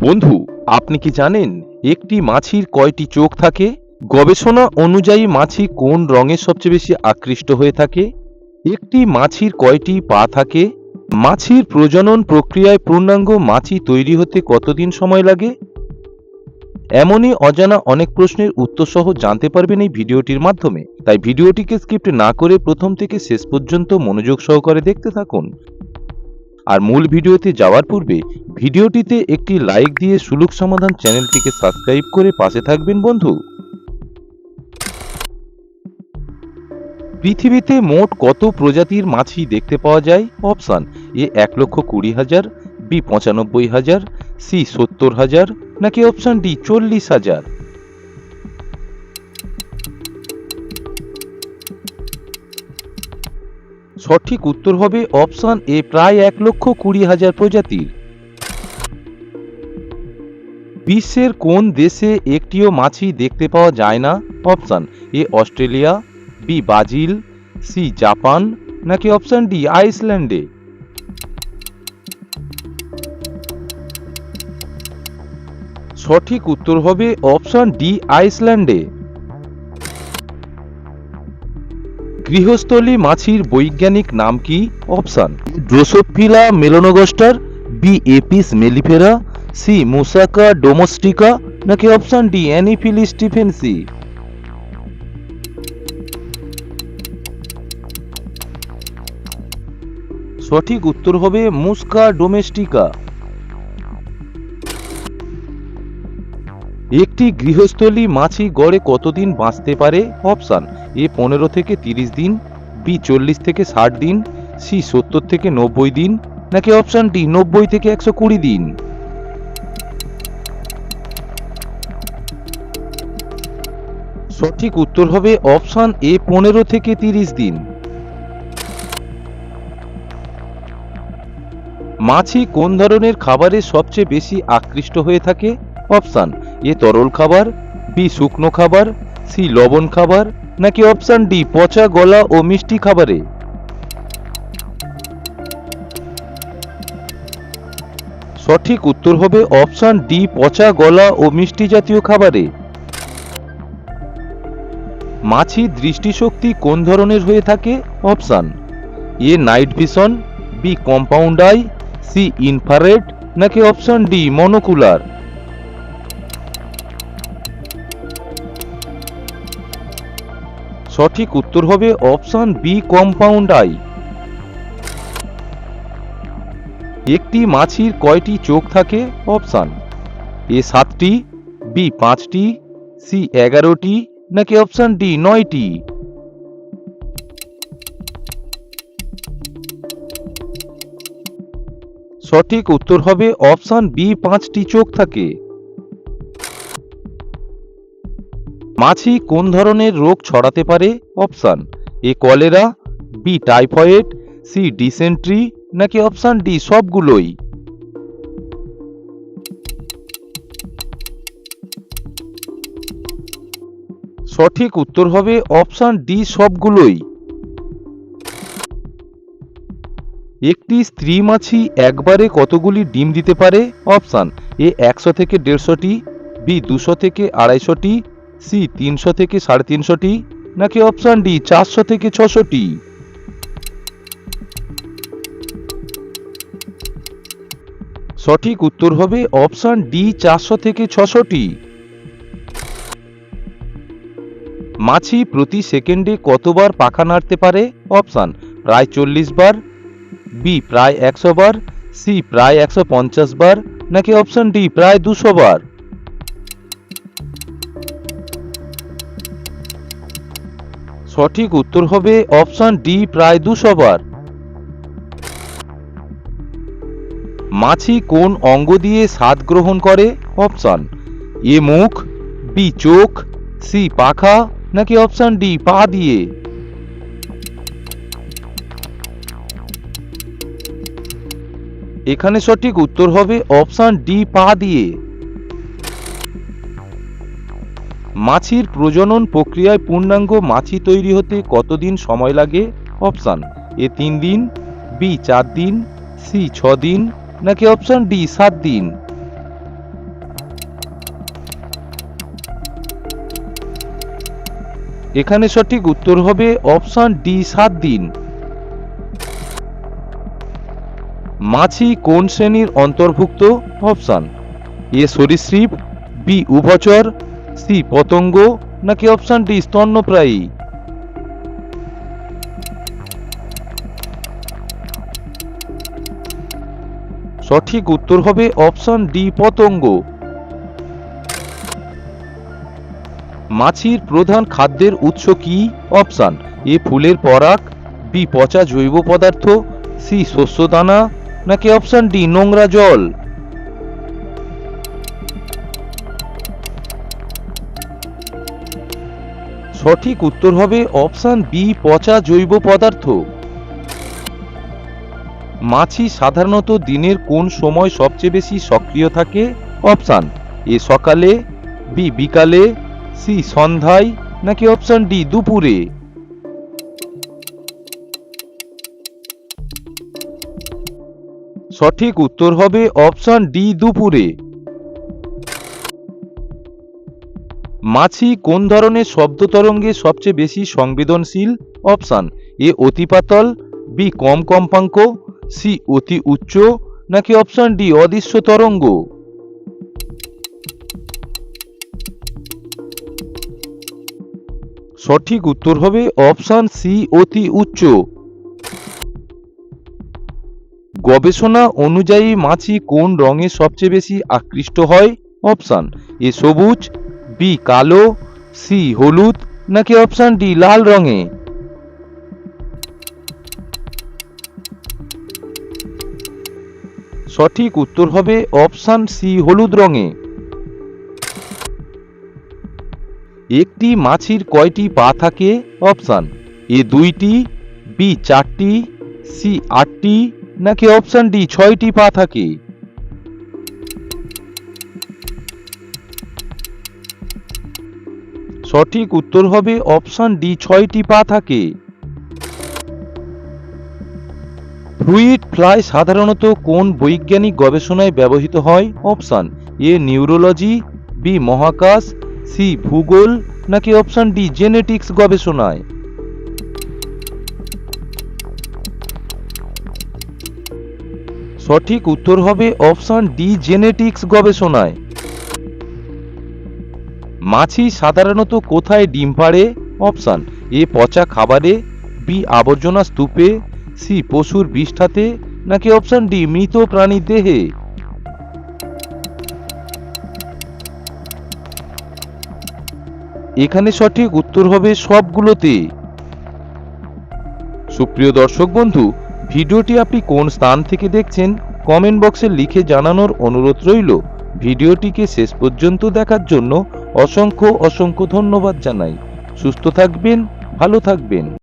বন্ধু, আপনি কি জানেন একটি মাছির কয়টি চোখ থাকে? গবেষণা অনুযায়ী মাছি কোন রঙের সবচেয়ে বেশি আকৃষ্ট হয়ে থাকে? একটি মাছির কয়টি পা থাকে? মাছির প্রজনন প্রক্রিয়ায় পূর্ণাঙ্গ মাছি তৈরি হতে কতদিন সময় লাগে? এমনই অজানা অনেক প্রশ্নের উত্তর সহ জানতে পারবেন এই ভিডিওটির মাধ্যমে। তাই ভিডিওটিকে স্কিপ্ট না করে প্রথম থেকে শেষ পর্যন্ত মনোযোগ সহকারে দেখতে থাকুন। আর মূল ভিডিওতে যাওয়ার পূর্বে ভিডিওটিতে একটি লাইক দিয়ে সুলুক সমাধান চ্যানেলটিকে সাবস্ক্রাইব করে পাশে থাকবেন বন্ধু। পৃথিবীতে মোট কত প্রজাতির মাছি দেখতে পাওয়া যায়? অপশান এ এক লক্ষ কুড়ি হাজার বি পঁচানব্বই হাজার সি সত্তর হাজার, নাকি অপশান ডি চল্লিশ হাজার? সঠিক উত্তর হবে অপশান এ প্রায় এক লক্ষ কুড়ি হাজার প্রজাতির। বিশ্বের কোন দেশে একটিও মাছি দেখতে পাওয়া যায় না? Option A Australia, B Brazil, C Japan, নাকি অপশান ডি আইসল্যান্ডে? সঠিক উত্তর হবে অপশান ডি আইসল্যান্ডে। গৃহস্থলী মাছির বৈজ্ঞানিক নাম কি? Option, Drosophila melanogaster B Apis mellifera C Musca domestica নাকি অপশান ডি অ্যানিফিলি স্টিফেন্সি সঠিক উত্তর হবে মুস্কা ডোমেস্টিকা একটি গৃহস্থলী মাছি গড়ে কতদিন বাঁচতে পারে? অপশান, এ পনেরো থেকে তিরিশ দিন, বি চল্লিশ থেকে ষাট দিন, সি সত্তর থেকে নব্বই দিন, নাকি অপশান ডি নব্বই থেকে একশো কুড়ি দিন? সঠিক উত্তর হবে অপশান এ পনেরো থেকে তিরিশ দিন। মাছি কোন ধরনের খাবারে সবচেয়ে বেশি আকৃষ্ট হয়ে থাকে? অপশান এ তরল খাবার, বি শুকনো খাবার, সি লবণ খাবার, নাকি অপশান ডি পচা গলা ও মিষ্টি খাবারে? সঠিক উত্তর হবে অপশান ডি পচা গলা ও মিষ্টি জাতীয় খাবারে। মাছি দৃষ্টিশক্তি কোন ধরনের হয়ে থাকে? Option A night vision, B compound eye, C infrared নাকি অপশন ডি মনোকুলার? সঠিক উত্তর হবে অপশন বি কম্পাউন্ড আই একটি মাছির কয়টি চোখ থাকে? অপশান এ সাতটি বি পাঁচটি সি এগারোটি, নাকি অপশান ডি নয়টি? সঠিক উত্তর হবে অপশান বি পাঁচটি চোখ থাকে। মাছি কোন ধরনের রোগ ছড়াতে পারে? Option, A cholera, B typhoid, C dysentery, নাকি অপশান ডি সবগুলোই? সঠিক উত্তর হবে অপশান ডি সবগুলোই। একটি স্ত্রী মাছি একবারে কতগুলি ডিম দিতে পারে? অপশান, এ একশো থেকে দেড়শোটি, বি দুশো থেকে আড়াইশোটি সি তিনশো থেকে সাড়ে তিনশোটি, নাকি অপশান ডি চারশো থেকে ছশোটি? সঠিক উত্তর হবে অপশান ডি চারশো থেকে ছশোটি। মাছি প্রতি সেকেন্ডে কতবার পাখা নাড়তে পারে? অপশান, প্রায় চল্লিশ বার। বি, প্রায় একশো বার। সি, প্রায় একশো পঞ্চাশ বার। নাকি অপশন ডি, প্রায় দুশো বার। সঠিক উত্তর হবে অপশন ডি, প্রায় দুশো বার। মাছি কোন অঙ্গ দিয়ে স্বাদ গ্রহণ করে? অপশন এ, মুখ, বি, চোখ, সি, পাখা, নাকি অপশন ডি, পা দিয়ে? এখানে সঠিক উত্তর হবে অপশন ডি, পা দিয়ে। মাছির প্রজনন প্রক্রিয়ায় পূর্ণাঙ্গ মাছি তৈরি হতে কতদিন সময় লাগে? অপশান এ তিন দিন বি চার দিন সি ছ দিন, নাকি অপশান ডি সাত দিন? এখানে সঠিক উত্তর হবে অপশান ডি সাত দিন। মাছি কোন শ্রেণির অন্তর্ভুক্ত? অপশান এ সরীসৃপ বি উভচর সি, পতঙ্গ, নাকি অপশন ডি, স্তন্যপ্রায়ী? সঠিক উত্তর হবে অপশন ডি, পতঙ্গ। মাছির প্রধান খাদ্যের উৎস কি? অপশন এ ফুলের পরাগ, বি পচা জৈব পদার্থ, সি শস্য দানা নাকি অপশন ডি, নোংরা জল? সঠিক উত্তর হবে অপশান বি, পচা জৈব পদার্থ। মাছি সাধারণত দিনের কোন সময় সবচেয়ে বেশি সক্রিয় থাকে? অপশান এ, সকালে, বি, বিকালে, সি, সন্ধ্যায়, নাকি অপশান ডি, দুপুরে? সঠিক উত্তর হবে অপশান ডি, দুপুরে। মাছি কোন ধরনের শব্দ তরঙ্গে সবচেয়ে বেশি সংবেদনশীল? অপশান এ অতি পাতল বি কম কম্পাঙ্ক সি অতি উচ্চ, নাকি অপশান ডি অদৃশ্য তরঙ্গ? সঠিক উত্তর হবে অপশান সি অতি উচ্চ। গবেষণা অনুযায়ী মাছি কোন রঙে সবচেয়ে বেশি আকৃষ্ট হয়? অপশান এ সবুজ বি কালো, সি হলুদ, নাকি অপশন ডি লাল রঙে? সঠিক উত্তর হবে অপশন সি হলুদ রঙে। একটি মাছির কয়টি পা থাকে? অপশন এ দুইটি বি চারটি সি আটটি, নাকি অপশন ডি ছয়টি পা থাকে? সঠিক উত্তর হবে অপশন ডি, ছয়টি পা থাকে। ফ্লুইড ফ্লাই সাধারণত কোন বৈজ্ঞানিক গবেষণায় ব্যবহৃত হয়? অপশন এ, নিউরোলজি, বি, মহাকাশ, সি, ভূগোল, নাকি অপশন ডি, জেনেটিক্স গবেষণায়? সঠিক উত্তর হবে অপশন ডি, জেনেটিক্স গবেষণায়। মাছি সাধারণত কোথায় ডিম পাড়ে? অপশান, এ পচা খাবারে, বি আবর্জনা স্তূপে, সি পশুর বিষ্ঠাতে নাকি অপশান ডি মৃত প্রাণীর দেহে? এখানে সঠিক উত্তর হবে সবগুলোতে। সুপ্রিয় দর্শক বন্ধু, ভিডিওটি আপনি কোন স্থান থেকে দেখছেন, কমেন্ট বক্সে লিখে জানানোর অনুরোধ রইল। ভিডিওটিকে শেষ পর্যন্ত দেখার জন্য অসংখ্য অসংখ্য ধন্যবাদ জানাই। সুস্থ থাকবেন ভালো থাকবেন।